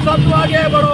सब तुम आगे बढ़ो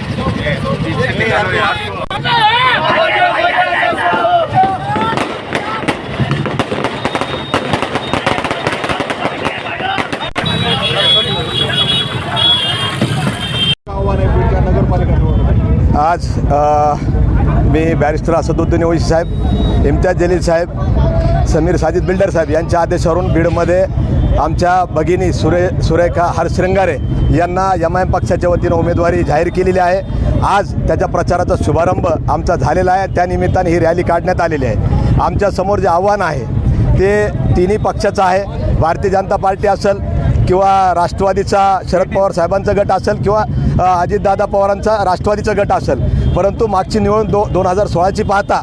ਛੱਡੇ ਯਾਰ आज मी बॅरिस्टर असदुद्दीन ओवैसी साहेब इम्तियाज जलील साहेब समीर साजिद बिल्डर साहेब यांच्या आदेशावरून बीडमध्ये आमच्या भगिनी सुरे सुरेखा हरश्रंगारे यांना एम आय एम पक्षाच्या वतीनं उमेदवारी जाहीर केलेली आहे. आज त्याच्या प्रचाराचा शुभारंभ आमचा झालेला आहे. त्यानिमित्ताने ही रॅली काढण्यात आलेली आहे. आमच्यासमोर जे आव्हान आहे ते तिन्ही पक्षाचं आहे. भारतीय जनता पार्टी असेल किंवा राष्ट्रवादीचा शरद पवार साहेबांचा गट असेल किंवा अजितदादा पवारांचा राष्ट्रवादीचा गट असेल. परंतु मागची निवडणूक दो दोन हजार सोळाची पाहता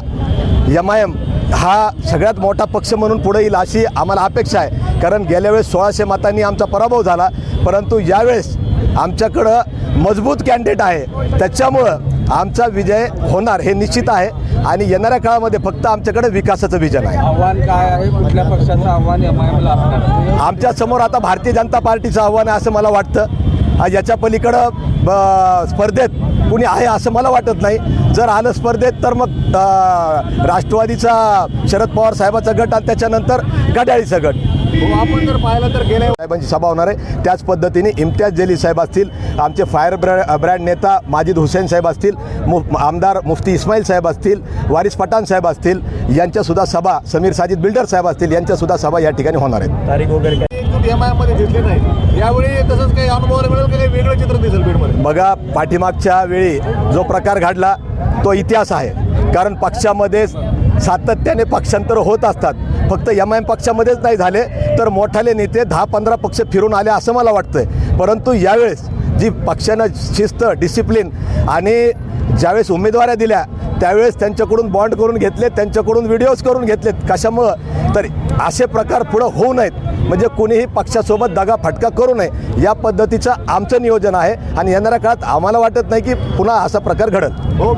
एम आय एम हा सगळ्यात मोठा पक्ष म्हणून पुढे येईल अशी आम्हाला अपेक्षा आहे. कारण गेल्या वेळेस सोळाशे मतांनी आमचा पराभव झाला. परंतु यावेळेस आमच्याकडं मजबूत कॅन्डिडेट आहे. त्याच्यामुळं आमचा विजय होणार हे निश्चित आहे. आणि येणाऱ्या काळामध्ये फक्त आमच्याकडे विकासाचं विजन आहे. आव्हान काय आहे? कुठल्या पक्षाचं आव्हान एम आय एमला असणार आमच्यासमोर आता भारतीय जनता पार्टीचं आव्हान आहे असं मला वाटतं. आज याच्या पलीकडं स्पर्धेत कुणी आहे असं मला वाटत नाही. जर आलं स्पर्धेत तर मग राष्ट्रवादीचा शरद पवार साहेबाचा गट आणि त्याच्यानंतर घड्याळीचा गट. आपण जर पाहिलं तर गेल्या साहेबांची सभा होणार आहे. त्याच पद्धतीने इम्तियाज जलील साहेब असतील आमचे फायर ब्रँड ब्रँड नेता माजिद हुसेन साहेब असतील मु आमदार मुफ्ती इस्माईल साहेब असतील वारिस पठाण साहेब असतील यांच्यासुद्धा सभा समीर साजिद बिल्डर साहेब असतील यांच्यासुद्धा सभा या ठिकाणी होणार आहेत. तारीख वगैरे नाही. यावेळी तसंच काही अनुभवायला मिळेल का? काही वेगळं चित्र दिसेल बीडमध्ये? बघा पाठीमागच्या वेळी जो प्रकार घडला तो इतिहास आहे. कारण पक्षामध्ये सातत्याने पक्षांतर होत असतात. फक्त एम आय एम पक्षामध्येच नाही झाले तर मोठाले नेते दहा पंधरा पक्ष फिरून आले असं मला वाटतंय. परंतु यावेळेस जी पक्षानं शिस्त डिसिप्लिन आणि ज्यावेळेस उमेदवाऱ्या दिल्या त्यावेळेस त्यांच्याकडून बॉन्ड करून घेतले त्यांच्याकडून व्हिडिओज करून घेतलेत. कशामुळं? तर असे प्रकार पुढं होऊ नयेत. म्हणजे कोणीही पक्षासोबत दगा फटका करू नये. या पद्धतीचं आमचं नियोजन आहे आणि येणाऱ्या काळात आम्हाला वाटत नाही की पुन्हा असा प्रकार घडत हो